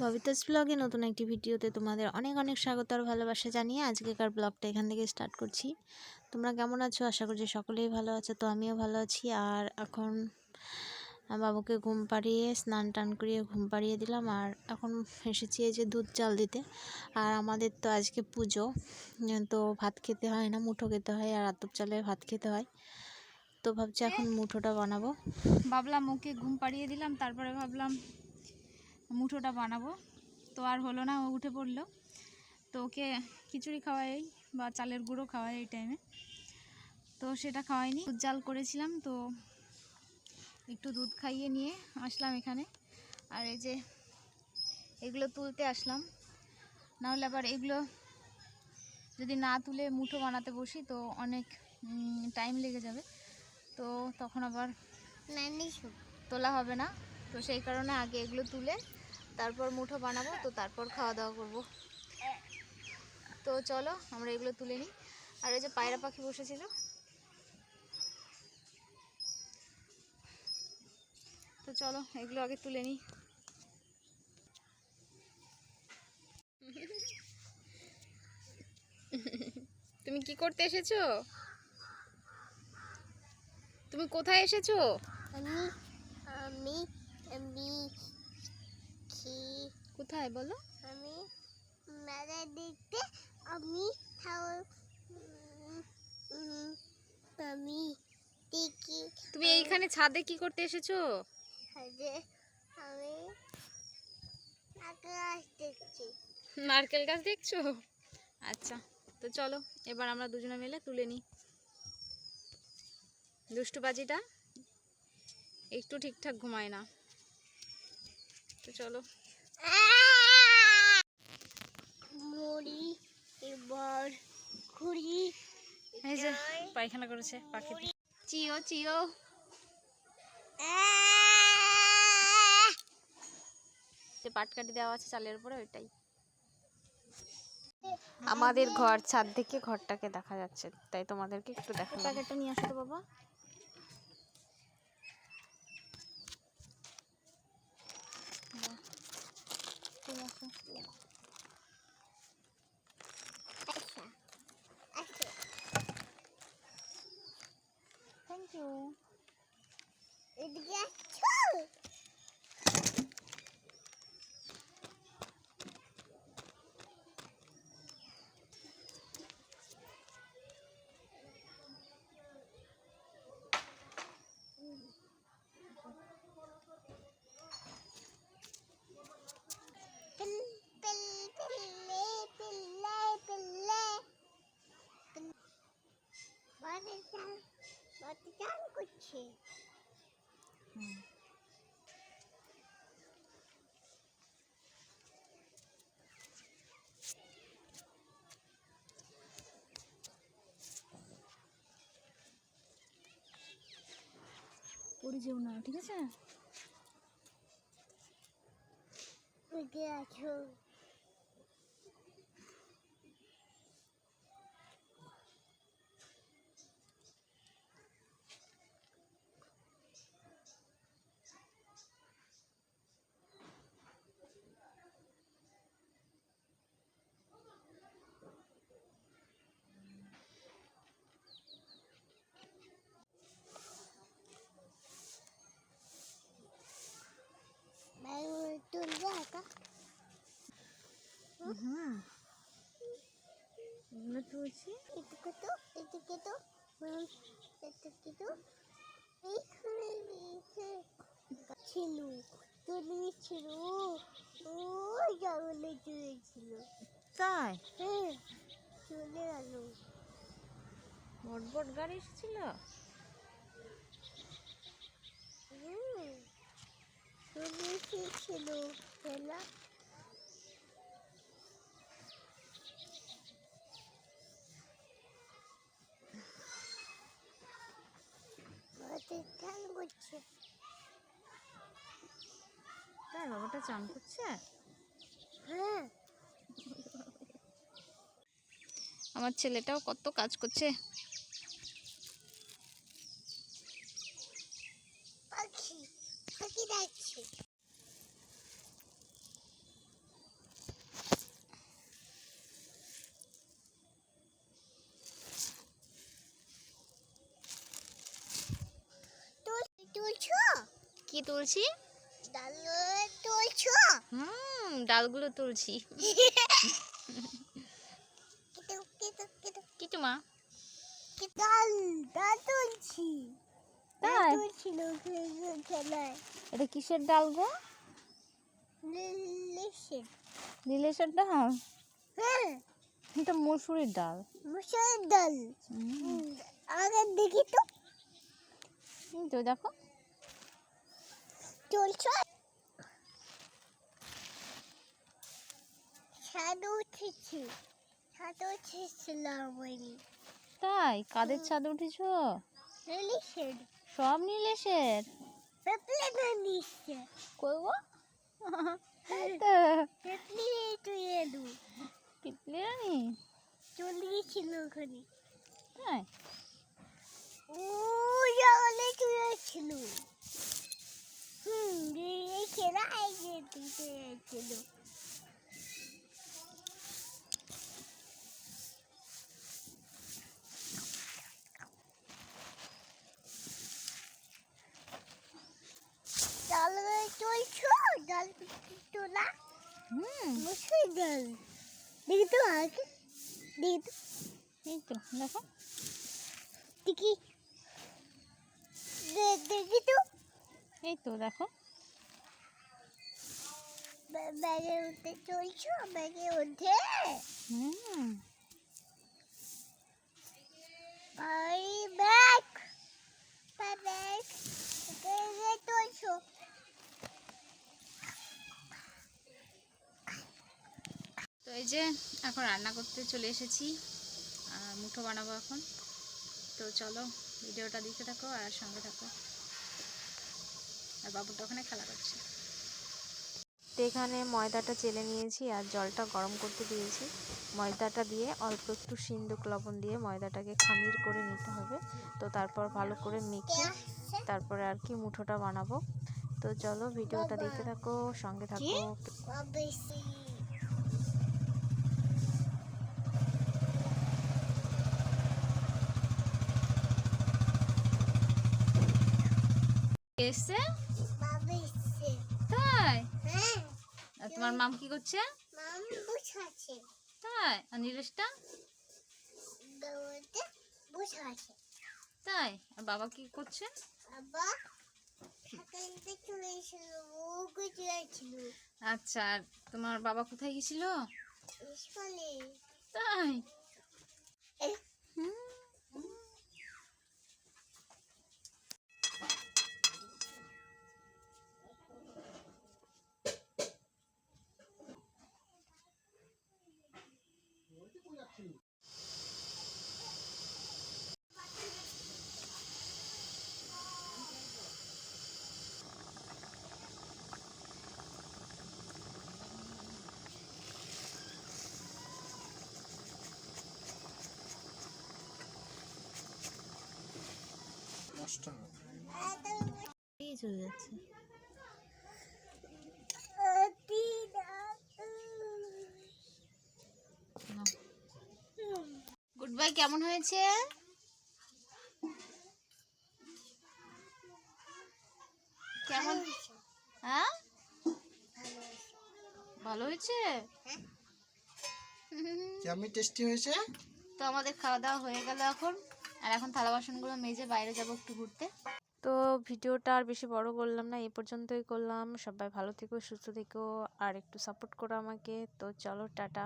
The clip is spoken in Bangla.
ববিতাস ব্লগে নতুন একটি ভিডিওতে তোমাদের অনেক অনেক স্বাগত আর ভালোবাসা জানিয়ে আজকেকার ব্লগটা এখান থেকে স্টার্ট করছি। তোমরা কেমন আছো? আশা করছি সকলেই ভালো আছো, তো আমিও ভালো আছি। আর এখন বাবুকে ঘুম পাড়িয়ে, স্নান টান করিয়ে ঘুম পাড়িয়ে দিলাম। আর এখন এসেছি এই যে দুধ চাল দিতে। আর আমাদের তো আজকে পুজো তো ভাত খেতে হয় না, মুঠো খেতে হয় আর আতপ চালে ভাত খেতে হয়। তো ভাবছি এখন মুঠোটা বানাবো। ভাবলাম ওকে ঘুম পাড়িয়ে দিলাম, তারপরে ভাবলাম মুঠোটা বানাবো। তো আর হলো না ও উঠে পড়ল। তো ওকে খিচুড়ি খাওয়াই বা চালের গুঁড়ো খাওয়াই এই টাইমে তো সেটা খাওয়াইনি। দুধ জাল করেছিলাম তো একটু দুধ খাইয়ে নিয়ে আসলাম এখানে। আর এই যে এগুলো তুলতে আসলাম। নাহলে আবার এগুলো যদি না তুলে মুঠো বানাতে বসি তো অনেক টাইম লেগে যাবে। তো তখন আবার তোলা হবে না। তো সেই কারণে আগে এগুলো তুলে তারপর মুঠো বানাবো, তো তারপর খাওয়া দাওয়া করব। তো চলো, আমরা এগুলো তুলে নিই। আর এই যে পায়রা পাখি বসেছিল। তো চলো, এগুলো আগে তুলে নিই। তুমি কি করতে এসেছ? তুমি কোথায় এসেছ? আমি আমি আমি কোথায় বলো? আমি মেলা দেখতে আমি আমি দেখি। তুমি এইখানে ছাদে কি করতে এসেছ? যে আমি আকাশ দেখছি। নারকেল গাছ দেখছ? আচ্ছা তো চলো এবার আমরা দুজনে মিলে তুলে নিই। দুষ্টু বাজিটা একটু ঠিকঠাক ঘুমায় না। তো চলো এই যে পায়খানা করেছে পাখি চিও চিও যে পাটকাটি দেওয়া আছে চালের উপরে ওইটাই। আমাদের ঘর ছাদ থেকে ঘরটাকে দেখা যাচ্ছে। তাই তোমাদেরকে একটু দেখা প্যাকেটটা নিয়ে আসো তো বাবা। Thank you, rezeki ya. চান পড়ে যেও না ঠিক আছে? আছো। এদিকে তো এদিকে তো হুম, এদিকে তো এইখানে নিচে ছিল তুলে ছিল ওই জঙ্গলে চলেছিল তাই? চলে গেল বট বট গাড়ি এসেছিল হুম খেলা চান করছে তাই বাবাটা চান করছে? হ্যাঁ। আমার ছেলেটাও কত কাজ করছে। দিচ্ছি কি তুলছি? ডালগুলো তুলছো। হুম ডালগুলো তুলছি কিটু মা। ডাল ডাল তুলছি। তাই? এটা কিসের ডাল গো? নীলেশের ডাল হ্যাঁ? এটা মসুরির ডাল। মুসুর ডাল। আগে দেখি তো। তো দেখো। চলছো। সাদু উঠেছি। সাদু উঠেছিলাম তাই? কাদের ছাদ উঠেছ? লিসেন সব নীলেশের পেপলে না নিচ্ছে। কই গো পেপলে তুই এলু পিপলি রানি চলে গেছিল ওখানে। তাই ও জঙ্গলে চলে ছিল হুম এই খেলা এই যে ছিল ডাল চলছো ডাল তোলা হুম। দেখি তো আগে দেখি তো। এই তো দেখো। দেখি। দেখি তো। এই তো দেখো। ব্যাগে উঠে চলছো ব্যাগে উঠে? হুম। ভাই ব্যাগ ব্যাগ ব্যাগে চলছো। তো এই যে এখন রান্না করতে চলে এসেছি। মুঠো বানাবো এখন। তো চলো ভিডিওটা দেখতে থাকো আর সঙ্গে থাকো। আর বাবুটা ওখানে খেলা করছে। তো এখানে ময়দাটা চেলে নিয়েছি আর জলটা গরম করতে দিয়েছি। ময়দাটা দিয়ে অল্প একটু সিন্দুক লবণ দিয়ে ময়দাটাকে খামির করে নিতে হবে। তো তারপর ভালো করে মেখে তারপরে আর কি মুঠোটা বানাবো। তো চলো ভিডিওটা দেখতে থাকো সঙ্গে থাকো বেশি এসছে। তাই? হ্যাঁ। তোমার মাম কি করছে? তাই? আর নীলেশটা তাই? আর বাবা কি করছে? আচ্ছা আর তোমার বাবা কোথায় গেছিল? তাই? হুম। চলে যাচ্ছে। গুড বাই কেমন হয়েছে? কেমন? হ্যাঁ? ভালো হয়েছে? কেমন টেস্টি হয়েছে? তো আমাদের খাওয়া দাওয়া হয়ে গেল এখন। আর এখন থালা বাসনগুলো মেজে বাইরে যাব একটু ঘুরতে। তো ভিডিওটা আর বেশি বড় করলাম না, এই পর্যন্তই করলাম। সবাই ভালো থেকো, সুস্থ থেকো, আর একটু সাপোর্ট করো আমাকে। তো চলো, টাটা।